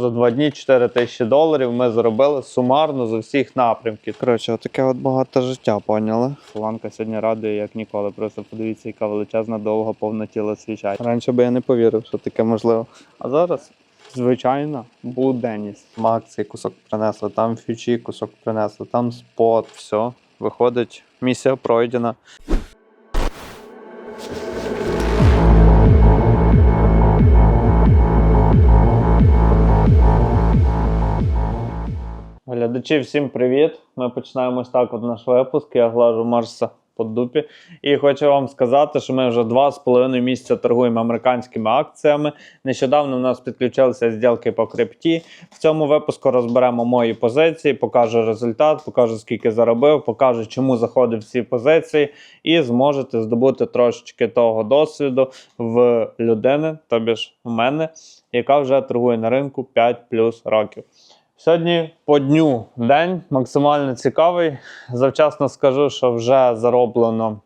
За два дні 4 тисячі доларів ми заробили сумарно з усіх напрямків. Коротше, отаке от багато життя, поняли? Ланка сьогодні радує, як ніколи. Просто подивіться, яка величезна, довга, повна тіла свіча. Раніше би я не повірив, що таке можливо. А зараз, звичайно, буденність. Максі кусок принесли, там фючі кусок принесли, там спот, все. Виходить, місія пройдена. Глядачі, всім привіт! Ми починаємо ось так от наш випуск. Я глажу Марса по дупі. І хочу вам сказати, що ми вже два з половиною місяця торгуємо американськими акціями. Нещодавно в нас підключилися зділки по крипті. В цьому випуску розберемо мої позиції, покажу результат, покажу скільки заробив, покажу, чому заходив ці позиції, і зможете здобути трошечки того досвіду в людини, тобі ж в мене, яка вже торгує на ринку 5 плюс років. Сьогодні по дню день максимально цікавий. Завчасно скажу, що вже зароблено,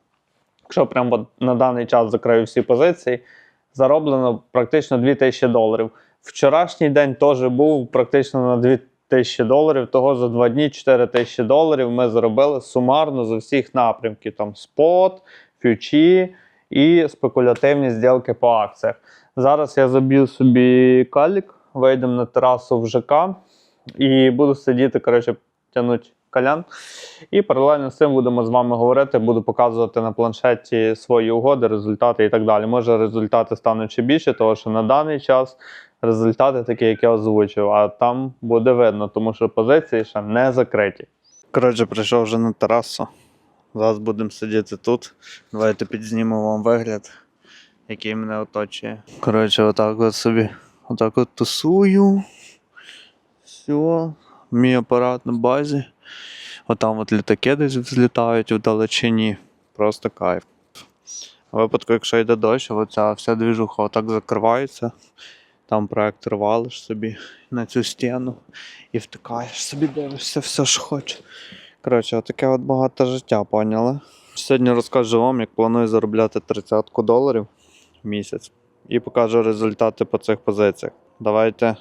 якщо прямо на даний час закрию всі позиції, зароблено практично 2000 доларів. Вчорашній день теж був практично на 2000 доларів. Того за два дні 4000 доларів ми заробили сумарно з усіх напрямків: там спот, фьючі і спекулятивні зділки по акціях. Зараз я заб'ю собі калік, вийдемо на терасу в ЖК і буду сидіти, коротше, тягнути калян. І паралельно з цим будемо з вами говорити, буду показувати на планшеті свої угоди, результати і так далі. Може, результати стануть ще більше, тому що на даний час результати такі, як я озвучив, а там буде видно, тому що позиції ще не закриті. Коротше, прийшов вже на терасу. Зараз будемо сидіти тут. Давайте підзнімемо вам вигляд, який мене оточує. Коротше, отак от собі. Отак от тусую. Все, мій апарат на базі. Отам от літаки десь взлітають в далечині. Просто кайф. У випадку, якщо йде дощ, оця вся двіжуха отак закривається. Там проектор валиш собі на цю стіну і втикаєш собі, дивишся все, що хочеш. Коротше, отаке от багато життя, поняли? Сьогодні розкажу вам, як планую заробляти 30 доларів в місяць і покажу результати по цих позиціях. Давайте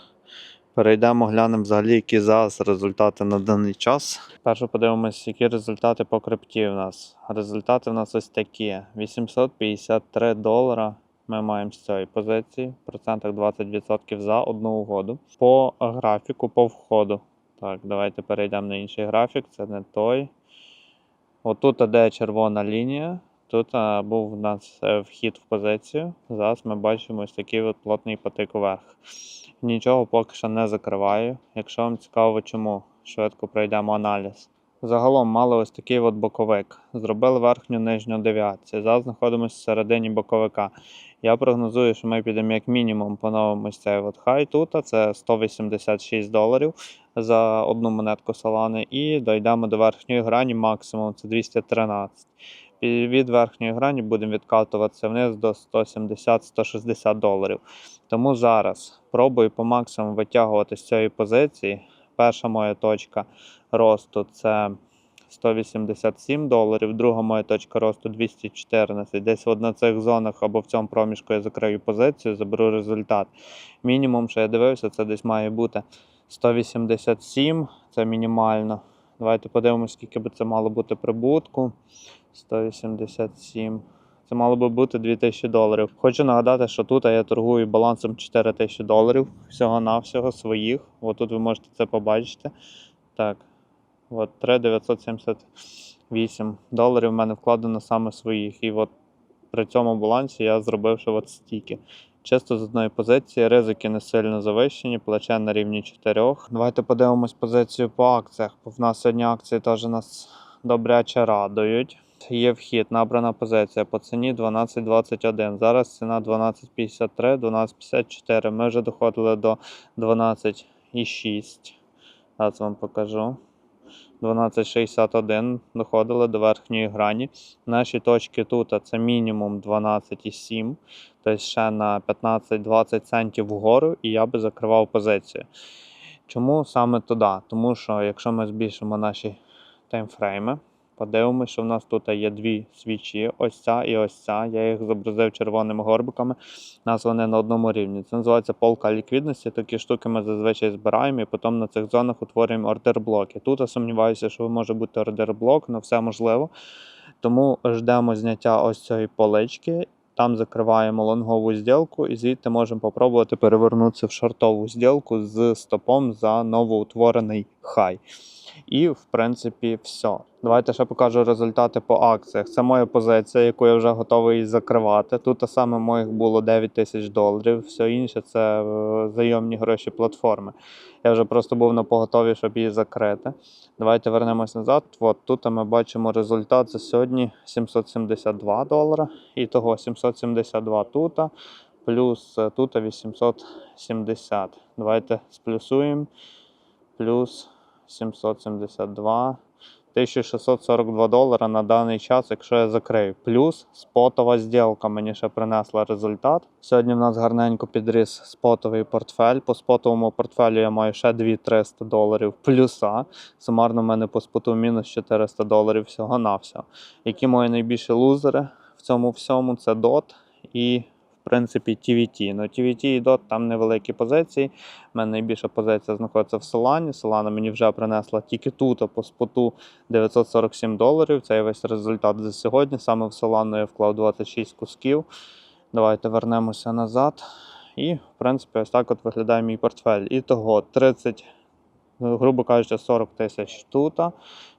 Перейдемо, глянемо взагалі, які зараз результати на даний час. Перше подивимось, які результати по крипті в нас. Результати в нас ось такі: 853 долара. Ми маємо з цієї позиції, процентах 20% за одну угоду. По графіку, по входу. Так, давайте перейдемо на інший графік. Це не той. Отут де червона лінія. Тут а, був у нас е, вхід в позицію. Зараз ми бачимо ось такий от плотний потик вверх. Нічого поки що не закриваю. Якщо вам цікаво, чому швидко пройдемо аналіз. Загалом мали ось такий от боковик. Зробили верхню нижню девіацію. Зараз знаходимося в середині боковика. Я прогнозую, що ми підемо як мінімум по новому цей от хай тут, а це 186 доларів за одну монетку Solana, і дійдемо до верхньої грані максимум це 213. Від верхньої грані будемо відкатуватися вниз до 170-160 доларів. Тому зараз пробую по максимуму витягувати з цієї позиції. Перша моя точка росту це 187 доларів, друга моя точка росту 214. Десь от на цих зонах або в цьому проміжку я закрию позицію, заберу результат. Мінімум, що я дивився, це десь має бути 187, це мінімально. Давайте подивимося, скільки би це мало бути прибутку. 187. Це мало би бути 2000 доларів. Хочу нагадати, що тут я торгую балансом 4000 доларів всього-навсього своїх. От тут ви можете це побачити. Так, от 3978 доларів в мене вкладено саме своїх. І от при цьому балансі я зробив ще от стільки. Чисто з одної позиції, ризики не сильно завищені, плече на рівні 4. Давайте подивимось позицію по акціях. бо В нас сьогодні акції теж нас добряче радують. Є вхід, набрана позиція по ціні 12.21. Зараз ціна 12.53, 12.54. Ми вже доходили до 12.6. Зараз вам покажу. 12.61 доходили до верхньої грані. Наші точки тут це мінімум 12,7, тобто ще на 15-20 центів вгору, і я би закривав позицію. Чому саме туди? Тому що якщо ми збільшимо наші таймфрейми, Подивимось, що в нас тут є дві свічі, ось ця і ось ця. Я їх зобразив червоними горбиками. У нас вони на одному рівні. Це називається полка ліквідності. Такі штуки ми зазвичай збираємо і потім на цих зонах утворюємо ордер-блоки. Тут я сумніваюся, що може бути ордер-блок, але все можливо. Тому ждемо зняття ось цієї полички. Там закриваємо лонгову зділку і звідти можемо попробувати перевернутися в шортову зділку з стопом за новоутворений хай. І, в принципі, все. Давайте ще покажу результати по акціях. Це моя позиція, яку я вже готовий закривати. Тут саме моїх було 9 тисяч доларів. Все інше це е, зайомні гроші платформи. Я вже просто був на поготові, щоб її закрити. Давайте вернемось назад. От тут ми бачимо результат за сьогодні 772 долара. І того 772 тут, плюс е, тут 870. Давайте сплюсуємо. Плюс 772. 1642 долара на даний час, якщо я закрию. Плюс спотова зділка мені ще принесла результат. Сьогодні в нас гарненько підріс спотовий портфель. По спотовому портфелю я маю ще 2300 доларів плюса. Сумарно в мене по споту мінус 400 доларів всього на все. Які мої найбільші лузери в цьому всьому? Це DOT і. Принципі, TVT. Ну, TVT і DOT там невеликі позиції. У мене найбільша позиція знаходиться в Solana. Solana мені вже принесла тільки тут, а по споту 947 доларів. Це весь результат за сьогодні. Саме в Solana я вклав 26 кусків. Давайте вернемося назад. І, в принципі, ось так от виглядає мій портфель. І того 30, ну, грубо кажучи, 40 тисяч тут,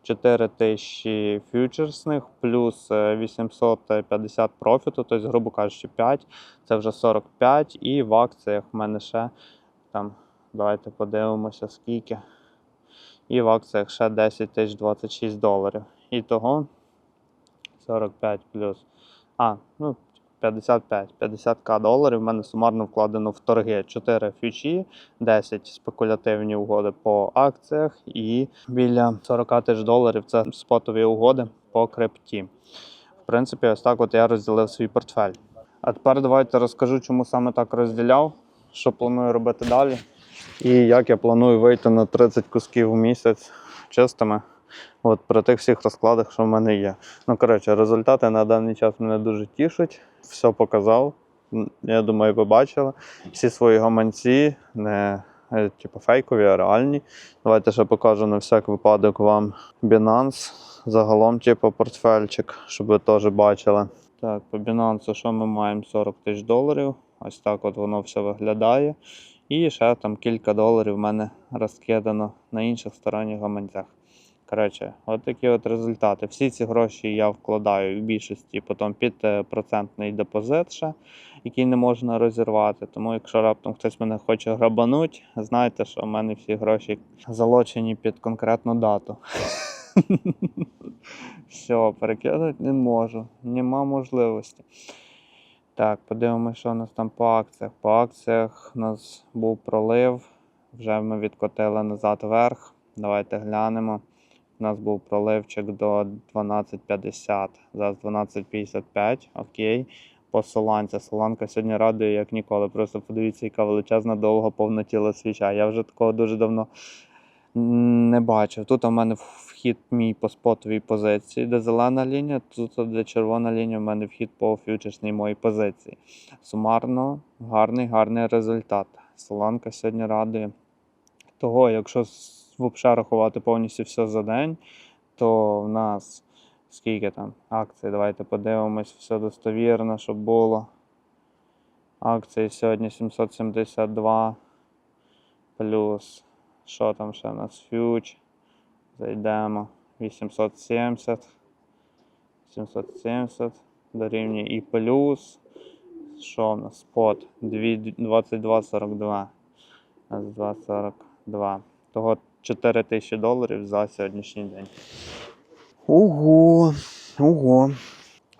4 тисячі фьючерсних, плюс е, 850 профіту, тобто, грубо кажучи, 5. Це вже 45. І в акціях в мене ще там, давайте подивимося, скільки. І в акціях ще 10 тисяч 26 доларів. І того 45 плюс. А, ну, 55. 50к доларів в мене сумарно вкладено в торги. 4 фьючі, 10 спекулятивні угоди по акціях і біля 40 тисяч доларів це спотові угоди по крипті. В принципі, ось так от я розділив свій портфель. А тепер давайте розкажу, чому саме так розділяв, що планую робити далі. І як я планую вийти на 30 кусків в місяць чистими. От при тих всіх розкладах, що в мене є. Ну, коротше, результати на даний час мене дуже тішать. Все показав. Я думаю, ви. Всі свої гаманці, не е, типу, фейкові, а реальні. Давайте ще покажу на всяк випадок вам Binance. Загалом, типу, портфельчик, щоб ви теж бачили. Так, по Binance що ми маємо? 40 тисяч доларів. Ось так от воно все виглядає. І ще там кілька доларів в мене розкидано на інших сторонніх гаманцях. Коротше, от такі от результати. Всі ці гроші я вкладаю в більшості потім під е, процентний депозит, ще, який не можна розірвати. Тому, якщо раптом хтось мене хоче грабануть, знайте, що в мене всі гроші залочені під конкретну дату. Все, перекидати не можу, нема можливості. Так, подивимося, що у нас там по акціях. По акціях у нас був пролив. Вже ми відкотили назад вверх. Давайте глянемо. У нас був проливчик до 12.50, зараз 12.55, окей. По соланці. Соланка сьогодні радує, як ніколи. Просто подивіться, яка величезна, довга, повнотіла свіча. Я вже такого дуже давно не бачив. Тут у мене вхід мій по спотовій позиції, де зелена лінія, тут де червона лінія, у мене вхід по фьючерсній моїй позиції. Сумарно гарний, гарний результат. Соланка сьогодні радує. Того, якщо взагалі рахувати повністю все за день, то в нас скільки там акцій? Давайте подивимось, все достовірно, щоб було. Акції сьогодні 772 плюс. Що там ще у нас фьюч? Зайдемо. 870. 770 дорівнює і плюс. Що у нас? Спот 22,42. У нас 2,42. Того 4 тисячі доларів за сьогоднішній день. Ого, ого.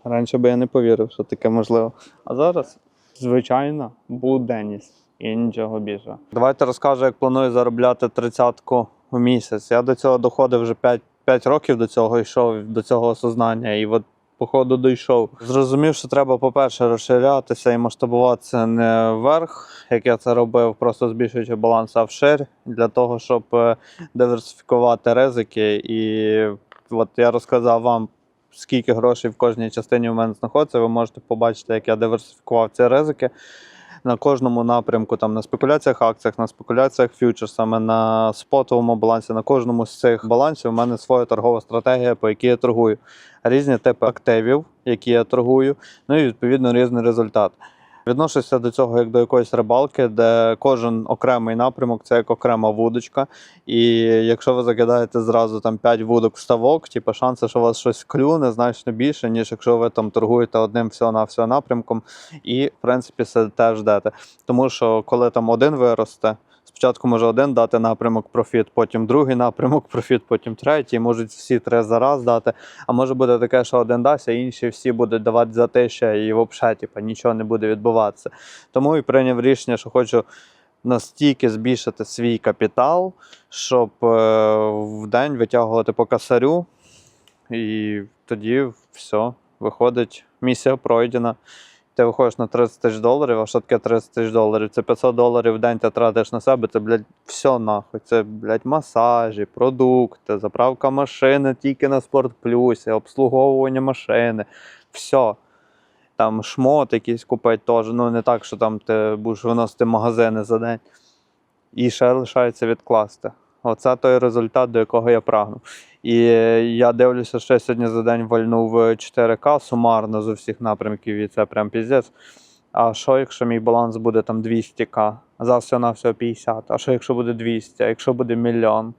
Раніше би я не повірив, що таке можливо. А зараз, звичайно, буденність і нічого більше. Давайте розкажу, як планую заробляти тридцятку в місяць. Я до цього доходив вже 5, 5 років до цього йшов, до цього осознання. І от походу дійшов. Зрозумів, що треба, по-перше, розширятися і масштабуватися не вверх, як я це робив, просто збільшуючи баланс а вширь, для того, щоб е, диверсифікувати ризики і от я розказав вам, скільки грошей в кожній частині в мене знаходиться, ви можете побачити, як я диверсифікував ці ризики. На кожному напрямку, там на спекуляціях акціях, на спекуляціях фьючерсами, на спотовому балансі, на кожному з цих балансів у мене своя торгова стратегія, по якій я торгую. Різні типи активів, які я торгую, ну і відповідно різний результат. Відношуся до цього як до якоїсь рибалки, де кожен окремий напрямок це як окрема вудочка. І якщо ви закидаєте зразу там 5 вудок в ставок, типу шанси, що вас щось клюне, значно більше, ніж якщо ви там торгуєте одним всього на всього напрямком, і в принципі сидите ждете. Тому що коли там один виросте. Спочатку може один дати напрямок профіт, потім другий напрямок профіт, потім третій. Можуть всі три за раз дати. А може бути таке, що один дасть, а інші всі будуть давати за те, ще і взагалі типу, нічого не буде відбуватися. Тому і прийняв рішення, що хочу настільки збільшити свій капітал, щоб е, в день витягувати по касарю, і тоді все, виходить, місія пройдена. Ти виходиш на 30 тисяч доларів, а що таке 30 тисяч доларів? Це 500 доларів в день ти тратиш на себе, це, блядь, все нахуй. Це, блядь, масажі, продукти, заправка машини тільки на спорт плюсі, обслуговування машини, все. Там шмот якийсь купити теж. Ну не так, що там ти будеш виносити магазини за день. І ще лишається відкласти. Оце той результат, до якого я прагну. І я дивлюся, що я сьогодні за день вальнув 4К сумарно з усіх напрямків, і це прям піздець. А що, якщо мій баланс буде там 200к, а за все на все 50, а що якщо буде 200, а якщо буде мільйон?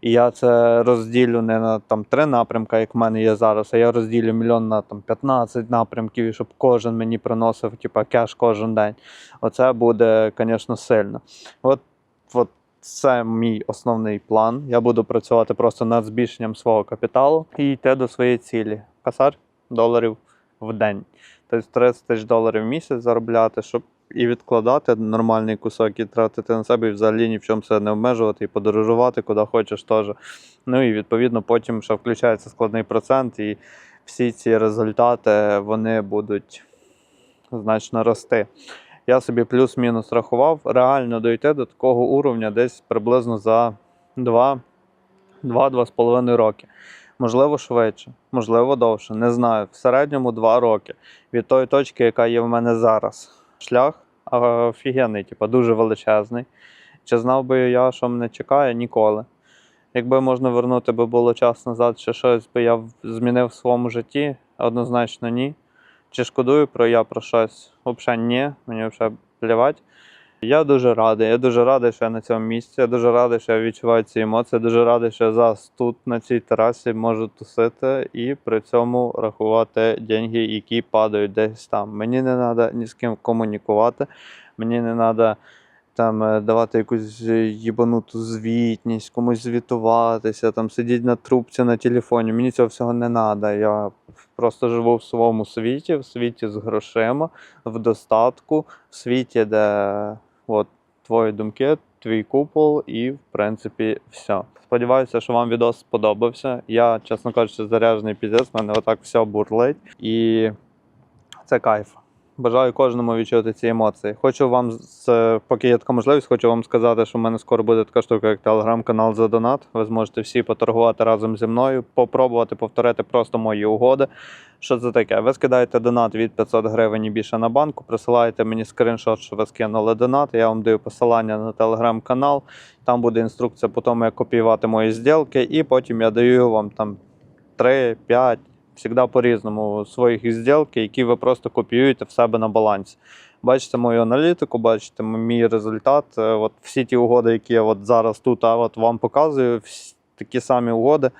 І я це розділю не на там три напрямки, як в мене є зараз, а я розділю мільйон на там 15 напрямків, і щоб кожен мені приносив типа, кеш кожен день. Оце буде, звісно, сильно. От, от це мій основний план. Я буду працювати просто над збільшенням свого капіталу і йти до своєї цілі. Касар доларів в день. Тобто 30 тисяч доларів в місяць заробляти, щоб і відкладати нормальний кусок, і тратити на себе, і взагалі ні в чому себе не обмежувати, і подорожувати куди хочеш теж. Ну і відповідно потім ще включається складний процент, і всі ці результати вони будуть значно рости. Я собі плюс-мінус рахував, реально дойти до такого уровня десь приблизно за 2-2,5 роки. Можливо, швидше, можливо, довше. Не знаю. В середньому 2 роки від тої точки, яка є в мене зараз. Шлях офігенний, типу, дуже величезний. Чи знав би я, що мене чекає? Ніколи. Якби можна вернути би було час назад, чи щось би я змінив в своєму житті, однозначно ні. Чи шкодую про я про щось? Взагалі ні, мені взагалі плівать. Я дуже радий. Я дуже радий, що я на цьому місці. Я дуже радий, що я відчуваю ці емоції. Я дуже радий, що я зараз тут, на цій терасі, можу тусити і при цьому рахувати деньги, які падають десь там. Мені не треба ні з ким комунікувати, мені не треба там е, давати якусь е, їбануту звітність, комусь звітуватися, там сидіти на трубці на телефоні. Мені цього всього не треба. Я просто живу в своєму світі, в світі з грошима, в достатку, в світі, де от твої думки, твій купол, і в принципі все. Сподіваюся, що вам відео сподобався. Я, чесно кажучи, заряджений піздець, в мене отак все бурлить. І це кайф. Бажаю кожному відчути ці емоції. Хочу вам, поки є така можливість, хочу вам сказати, що в мене скоро буде така штука, як телеграм-канал за донат. Ви зможете всі поторгувати разом зі мною, попробувати повторити просто мої угоди. Що це таке? Ви скидаєте донат від 500 гривень і більше на банку, присилаєте мені скріншот, що ви скинули донат. Я вам даю посилання на телеграм-канал. Там буде інструкція по тому, як копіювати мої зділки, і потім я даю вам там 3, 5, завжди по-різному своїх зділки, які ви просто копіюєте в себе на балансі. Бачите мою аналітику, бачите мій результат. Е, От всі ті угоди, які я от зараз тут а от вам показую, всі такі самі угоди.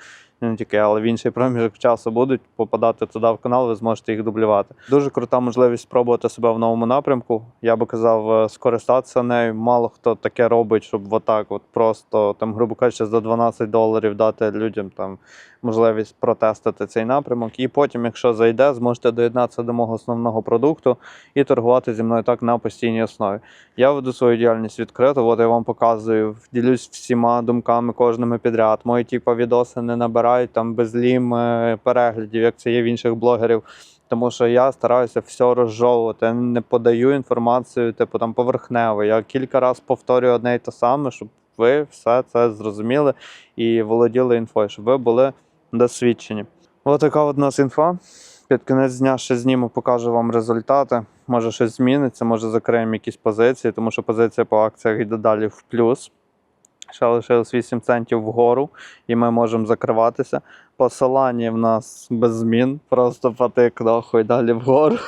Не тільки, але в інший проміжок часу будуть попадати туди в канал, ви зможете їх дублювати. Дуже крута можливість спробувати себе в новому напрямку. Я би казав, е, скористатися нею. Мало хто таке робить, щоб отак, от просто там, грубо кажучи, за 12 доларів дати людям там можливість протестити цей напрямок. І потім, якщо зайде, зможете доєднатися до мого основного продукту і торгувати зі мною так на постійній основі. Я веду свою діяльність відкрито. От я вам показую, ділюсь всіма думками кожними підряд. Мої типу, відоси не набирають там безлім е, переглядів, як це є в інших блогерів. Тому що я стараюся все розжовувати, не подаю інформацію, типу там поверхнево. Я кілька разів повторюю одне й те саме, щоб ви все це зрозуміли і володіли інфою, щоб ви були досвідчені. Ось така от нас інфа. Під кінець дня ще зніму, покажу вам результати. Може щось зміниться, може закриємо якісь позиції, тому що позиція по акціях йде далі в плюс. Ще лишилось 8 центів вгору, і ми можемо закриватися. Посилання в нас без змін, просто потик нахуй далі вгору.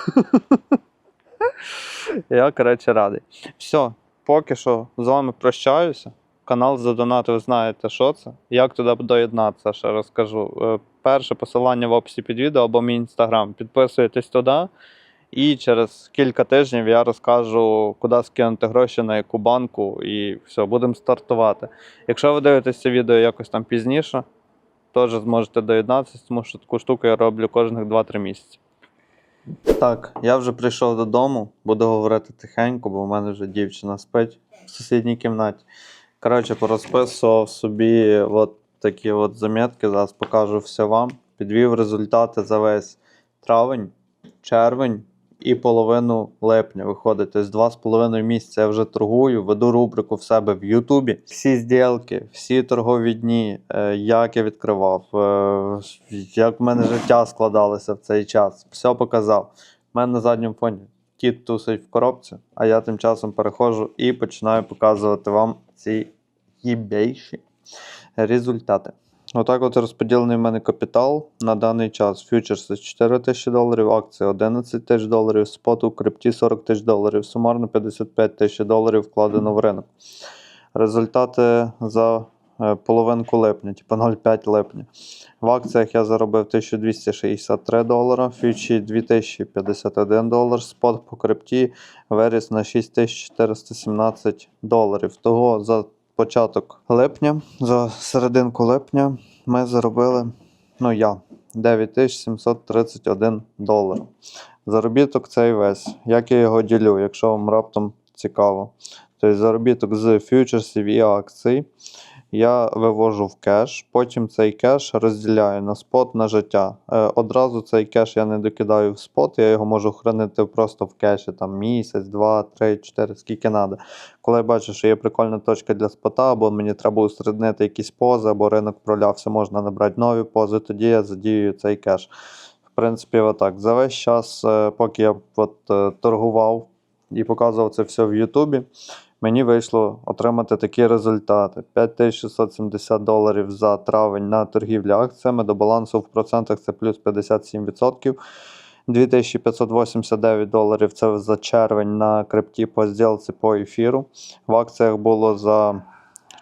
Я, коротше, радий. Все, поки що з вами прощаюся. Канал задонати, ви знаєте, що це. Як туди доєднатися, ще розкажу. Е, Перше посилання в описі під відео або мій інстаграм. Підписуєтесь туди. І через кілька тижнів я розкажу, куди скинути гроші на яку банку, і все, будемо стартувати. Якщо ви дивитесь це відео якось там пізніше, теж зможете доєднатися, тому що таку штуку я роблю кожних 2-3 місяці. Так, я вже прийшов додому, буду говорити тихенько, бо в мене вже дівчина спить в сусідній кімнаті. Коротше, порозписував собі от такі от замітки, зараз покажу все вам. Підвів результати за весь травень, червень і половину липня. Виходить, тобто два з половиною місяця я вже торгую, веду рубрику в себе в Ютубі. Всі зділки, всі торгові дні, е, як я відкривав, е, як в мене життя складалося в цей час. Все показав. У мене на задньому фоні кіт тусить в коробці, а я тим часом переходжу і починаю показувати вам ці їбейші результати. Отак от розподілений в мене капітал на даний час. Фьючерси 4 тисячі доларів, акції 11 тисяч доларів, спот у крипті 40 тисяч доларів, сумарно 55 тисяч доларів вкладено в ринок. Результати за е, половинку липня, типу 0,5 липня. В акціях я заробив 1263 долара, фьючі 2051 долар, спот по крипті виріс на 6417 доларів. Того за початок липня, за серединку липня ми заробили, ну я, 9731 долар. Заробіток цей весь. Як я його ділю, якщо вам раптом цікаво. Тобто заробіток з фьючерсів і акцій я вивожу в кеш, потім цей кеш розділяю на спот на життя. Е, одразу цей кеш я не докидаю в спот, я його можу хранити просто в кеші там місяць, два, три, чотири, скільки треба. Коли я бачу, що є прикольна точка для спота, або мені треба усереднити якісь пози, або ринок пролявся, можна набрати нові пози, тоді я задію цей кеш. В принципі, отак. За весь час, е, поки я от, е, торгував і показував це все в Ютубі, мені вийшло отримати такі результати: 5670 доларів за травень на торгівлі акціями. До балансу в процентах це плюс 57%. 2589 доларів це за червень на крипті по зділці по ефіру. В акціях було за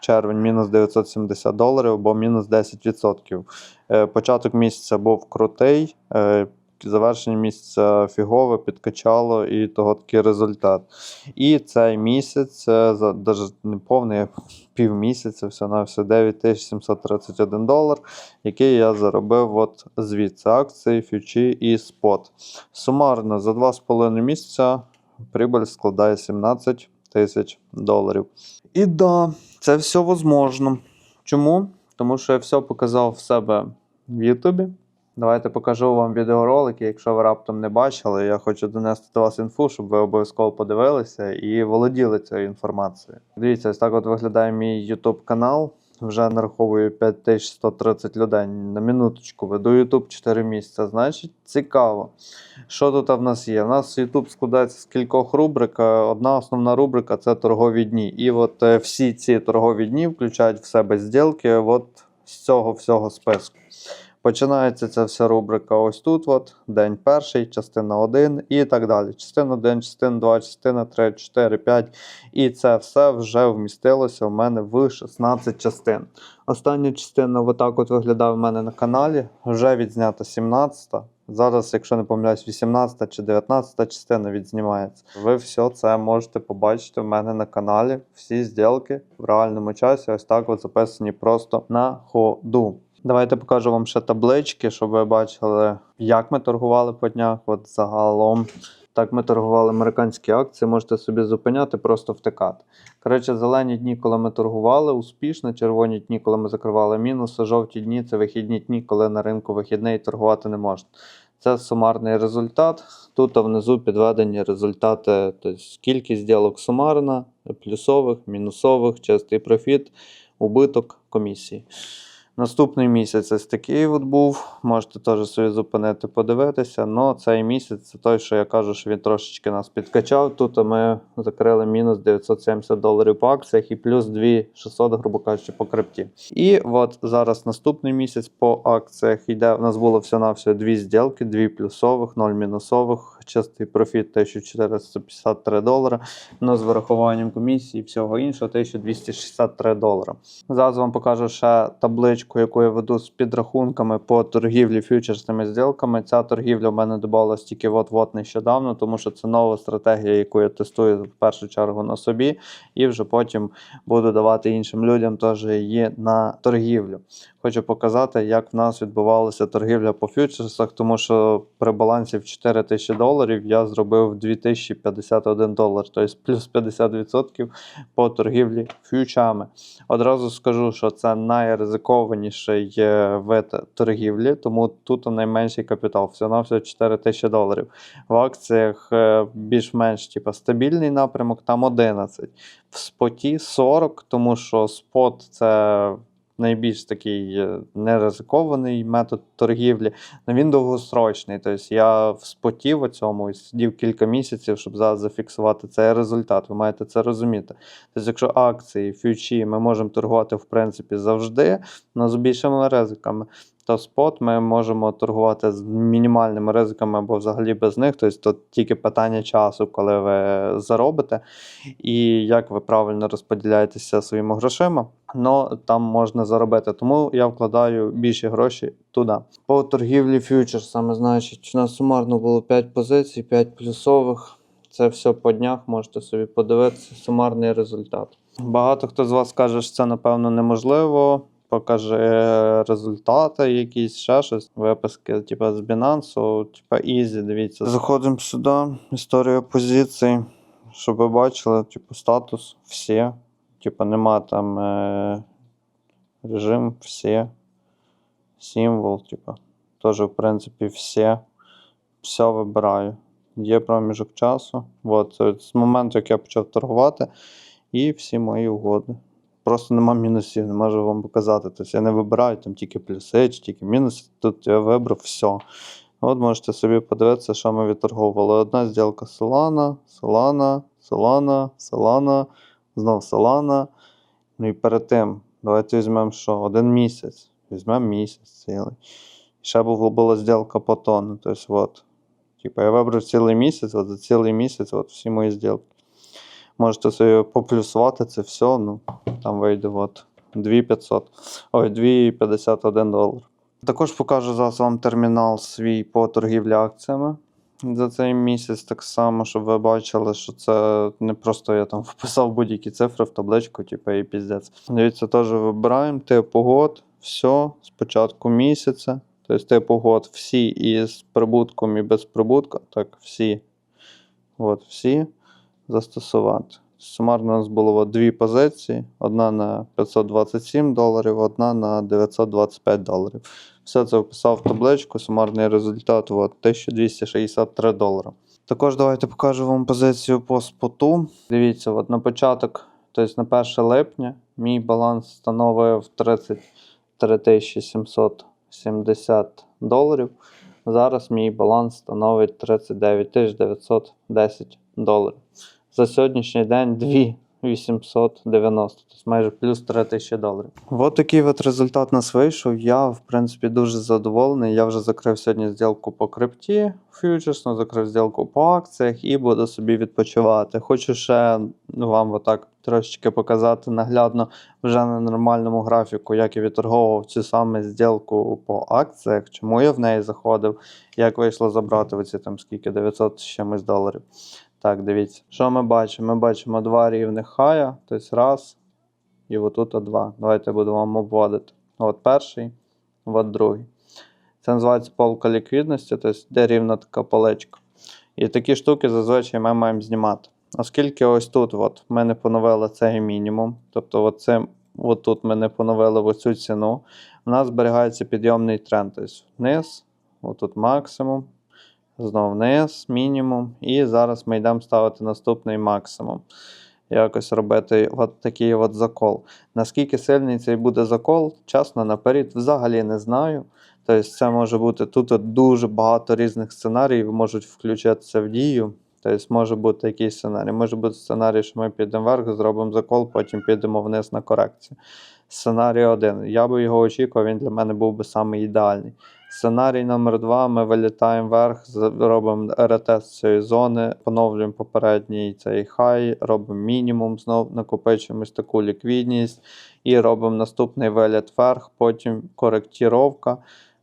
червень мінус 970 доларів або мінус 10%. Е, Початок місяця був крутий. Е, Завершення місяця фігове підкачало і того такий результат. І цей місяць, е, за даже не повний, півмісяця, все на все 9731 долар, який я заробив от звідси акції, фьючі і спот. Сумарно за 2,5 місяця прибыль складає 17 тисяч доларів. І да, це все возможно. Чому? Тому що я все показав в себе в Ютубі. Давайте покажу вам відеоролики, якщо ви раптом не бачили. Я хочу донести до вас інфу, щоб ви обов'язково подивилися і володіли цією інформацією. Дивіться, ось так от виглядає мій YouTube канал. Вже нараховую 5130 людей на минуточку. Веду YouTube 4 місяці. Значить, цікаво. Що тут в нас є? У нас YouTube складається з кількох рубрик. Одна основна рубрика це торгові дні. І от е, всі ці торгові дні включають в себе зділки от з цього всього списку. Починається ця вся рубрика ось тут, от, день перший, частина 1 і так далі. Частина 1, частина 2, частина 3, 4, 5. І це все вже вмістилося в мене в 16 частин. Остання частина отак от виглядає в мене на каналі. Вже відзнята 17. Зараз, якщо не помиляюсь, 18 чи 19 частина відзнімається. Ви все це можете побачити в мене на каналі. Всі зділки в реальному часі ось так от записані просто на ходу. Давайте покажу вам ще таблички, щоб ви бачили, як ми торгували по днях. От загалом. Так ми торгували американські акції, можете собі зупиняти, просто втикати. Коротше, зелені дні, коли ми торгували успішно, червоні дні, коли ми закривали мінуси, жовті дні це вихідні дні, коли на ринку вихідний торгувати не можна. Це сумарний результат. Тут внизу підведені результати, тобто кількість ділок сумарна, плюсових, мінусових, чистий профіт, убиток комісії. Наступний місяць ось такий от був. Можете теж собі зупинити, подивитися. але цей місяць це той, що я кажу, що він трошечки нас підкачав. Тут ми закрили мінус 970 доларів по акціях і плюс 2600, грубо кажучи, по крипті. І от зараз наступний місяць по акціях йде. У нас було всього-навсього дві зділки, дві плюсових, ноль мінусових. Чистий профіт 1453 долара. Ну, з вирахуванням комісії і всього іншого 1263 долара. Зараз вам покажу ще табличку, яку я веду з підрахунками по торгівлі фьючерсними зділками. Ця торгівля в мене додавалась тільки от-от нещодавно, тому що це нова стратегія, яку я тестую в першу чергу на собі, і вже потім буду давати іншим людям теж її на торгівлю. Хочу показати, як в нас відбувалася торгівля по фьючерсах, тому що при балансі в 4 тисячі доларів я зробив 2051 долар, тобто плюс 50% по торгівлі фьючами. Одразу скажу, що це найризикованіший е, вид торгівлі, тому тут найменший капітал, всього на всього 4 тисячі доларів. В акціях е, більш-менш типу, стабільний напрямок, там 11. В споті 40, тому що спот це найбільш такий е, неризикований метод торгівлі. але він довгосрочний. Тобто я в споті в цьому сидів кілька місяців, щоб зараз зафіксувати цей результат. Ви маєте це розуміти. Тобто, якщо акції, фьючі ми можемо торгувати в принципі завжди, але з більшими ризиками. То спот ми можемо торгувати з мінімальними ризиками або взагалі без них. Тобто тут тільки питання часу, коли ви заробите, і як ви правильно розподіляєтеся своїми грошима. Ну там можна заробити. Тому я вкладаю більше гроші туди. По торгівлі фьючерсами, значить, у нас сумарно було 5 позицій, 5 плюсових. Це все по днях, можете собі подивитися. Сумарний результат. Багато хто з вас каже, що це напевно неможливо. Покаже результати, якісь ще щось. Виписки, типу, з Binance, типу, Easy, дивіться. Заходимо сюди, історія позицій, щоб ви бачили, типу, статус всі. Типу, нема там е, режим, всі, символ, типу, теж, в принципі, всі. Все вибираю. Є проміжок часу. От, е, з моменту, як я почав торгувати, і всі мої угоди. Просто нема мінусів, не можу вам показати. Тобто я не вибираю там тільки плюси чи тільки мінуси. Тут я вибрав все. От можете собі подивитися, що ми відторговували. Одна зділка Solana, Solana, Solana, Solana, знов Solana. Ну і перед тим, давайте візьмемо що? Один місяць. Візьмемо місяць цілий. Ще був- була зділка по тону. Тобто, от. Типа я вибрав цілий місяць, от за цілий місяць от всі мої зділки. Можете собі поплюсувати це все, ну, там вийде от 2500. Ой, 251 долар. Також покажу зараз вам термінал свій по торгівлі акціями за цей місяць, так само, щоб ви бачили, що це не просто я там вписав будь-які цифри в табличку, типу, і піздець. Дивіться, теж вибираємо тип угод, все, з початку місяця. Тобто тип угод всі із прибутком і без прибутку. Так, всі. От, всі застосувати. Сумарно у нас було дві позиції: одна на 527 доларів, одна на 925 доларів. Все це вписав в табличку, сумарний результат от, 1263 долара. Також давайте покажу вам позицію по споту. Дивіться, от на початок, тобто на 1 липня, мій баланс становив 33 770 доларів. Зараз мій баланс становить 39 910 доларів. За сьогоднішній день 2890, тобто майже плюс 3 тисячі доларів. От такий от результат нас вийшов. Я, в принципі, дуже задоволений. Я вже закрив сьогодні зділку по крипті фьючерсно, закрив зділку по акціях і буду собі відпочивати. Хочу ще вам отак трошечки показати наглядно вже на нормальному графіку, як я відторговував цю саме зділку по акціях, чому я в неї заходив, як вийшло забрати оці там скільки 900 з чимось доларів. Так, дивіться, що ми бачимо? Ми бачимо два рівних хая, тобто раз, і отут два. Давайте вам обводити. От перший, от другий. Це називається полка ліквідності, тобто де рівна така поличка. І такі штуки зазвичай ми маємо знімати. Оскільки ось тут от, ми не поновили цей мінімум, тобто от цим, от тут ми не поновили оцю ціну, у нас зберігається підйомний тренд. Тобто вниз, отут максимум, Знов вниз, мінімум. І зараз ми йдемо ставити наступний максимум. якось робити от такий от закол. Наскільки сильний цей буде закол, чесно, наперед взагалі не знаю. Тобто це може бути тут дуже багато різних сценаріїв можуть включатися в дію. Тобто може бути якийсь сценарій. Може бути сценарій, що ми підемо вверх, зробимо закол, потім підемо вниз на корекцію. Сценарій один. Я би його очікував, він для мене був би самий ідеальний. Сценарій номер два. Ми вилітаємо вверх, робимо ретест цієї зони, поновлюємо попередній цей хай, робимо мінімум, знов накопичуємось таку ліквідність і робимо наступний виліт вверх, потім коректіровка.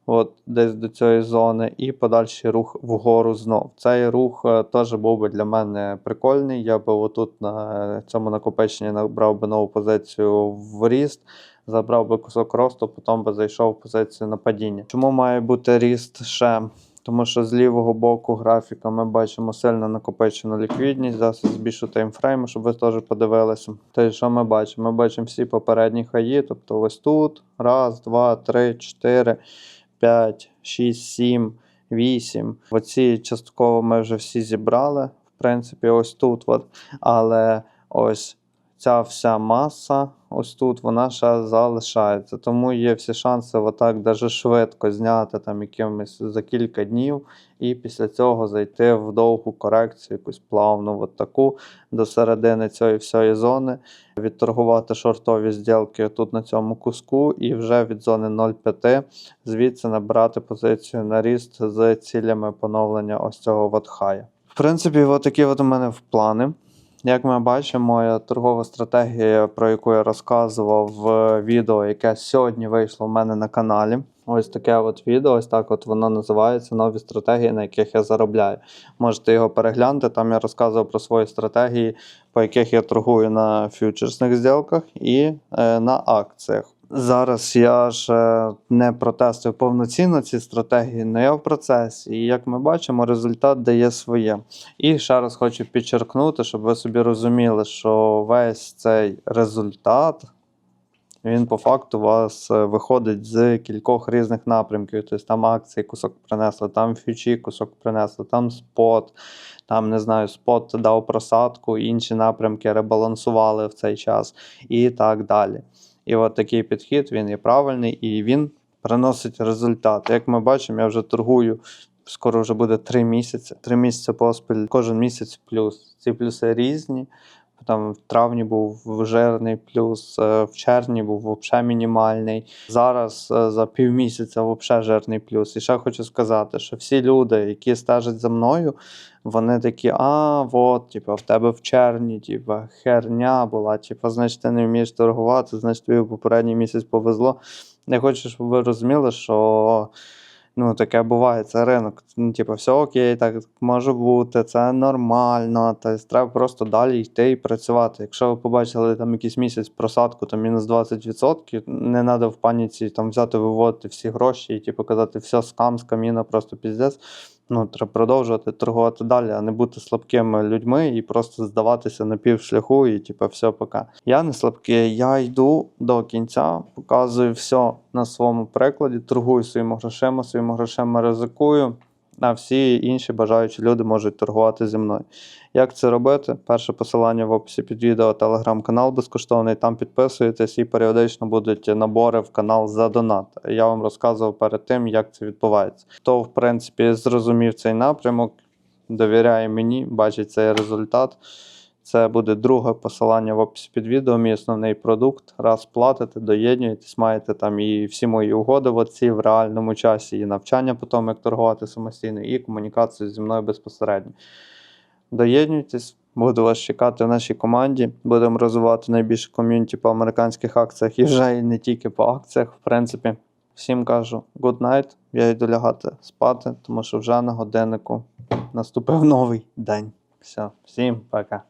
От десь до цієї зони, і подальший рух вгору знов. Цей рух е, теж був би для мене прикольний. Я би отут на цьому накопиченні набрав би нову позицію в ріст, забрав би кусок росту, потім би зайшов в позицію на падіння. Чому має бути ріст ще? Тому що з лівого боку графіка ми бачимо сильно накопичену ліквідність. Зараз збільшу таймфрейм, щоб ви теж подивилися. Тобто, що ми бачимо? Ми бачимо всі попередні хаї, тобто ось тут. Раз, два, три, чотири, п'ять, шість, сім, вісім. Оці частково ми вже всі зібрали. В принципі, ось тут. От. Але ось ця вся маса, ось тут, вона ще залишається. Тому є всі шанси отак даже швидко зняти там якимось за кілька днів, і після цього зайти в довгу корекцію, якусь плавну, от таку до середини цієї всієї зони, відторгувати шортові зділки тут на цьому куску, і вже від зони 0,5 звідси набирати позицію на ріст з цілями поновлення ось цього от хая. В принципі, от такі от у мене в плани. Як ми бачимо, торгова стратегія, про яку я розказував в відео, яке сьогодні вийшло в мене на каналі. Ось таке от відео, ось так от воно називається Нові стратегії, на яких я заробляю. Можете його переглянути. Там я розказував про свої стратегії, по яких я торгую на фьючерсних зділках і е, на акціях. Зараз я ж не протестую повноцінно ці стратегії, але я в процесі. І як ми бачимо, результат дає своє. І ще раз хочу підчеркнути, щоб ви собі розуміли, що весь цей результат. Він по факту у вас е, виходить з кількох різних напрямків. Тобто там акції кусок принесли, там фьючі кусок принесли, там спот, там не знаю, спот дав просадку, інші напрямки ребалансували в цей час і так далі. І от такий підхід він є правильний і він приносить результат. Як ми бачимо, я вже торгую. Скоро вже буде три місяці. Три місяці поспіль, кожен місяць плюс. Ці плюси різні. Там в травні був жирний плюс, е, в червні був взагалі мінімальний. Зараз е, за півмісяця взагалі жирний плюс. І ще хочу сказати, що всі люди, які стежать за мною, вони такі, а, от, типу, в тебе в червні, типу, херня була, типу, значить, ти не вмієш торгувати, значить, тобі попередній місяць повезло. Я хочу, щоб ви розуміли, що ну, таке буває, це ринок. Ну, типу, все окей, так може бути, це нормально. Тобто треба просто далі йти і працювати. Якщо ви побачили там якийсь місяць просадку, там мінус 20%, не треба в паніці там взяти, виводити всі гроші і типу, казати, все скам, скаміна, просто піздець. Ну, треба продовжувати торгувати далі, а не бути слабкими людьми і просто здаватися на півшляху, і типу, все пока. Я не слабкий, я йду до кінця, показую все на своєму прикладі, торгую своїми грошима, своїми грошима ризикую. А всі інші бажаючі люди можуть торгувати зі мною. Як це робити? Перше посилання в описі під відео, телеграм-канал безкоштовний. Там підписуєтесь і періодично будуть набори в канал за донат. Я вам розказував перед тим, як це відбувається. Хто, в принципі, зрозумів цей напрямок, довіряє мені, бачить цей результат. Це буде друге посилання в описі під відео. Мій основний продукт. Раз платите, доєднуєтесь, маєте там і всі мої угоди в оці в реальному часі, і навчання по тому, як торгувати самостійно, і комунікацію зі мною безпосередньо. Доєднуйтесь, буду вас чекати в нашій команді. Будемо розвивати найбільше ком'юніті по американських акціях і вже і не тільки по акціях. В принципі, всім кажу good night. Я йду лягати спати, тому що вже на годиннику наступив новий день. Все, всім пока.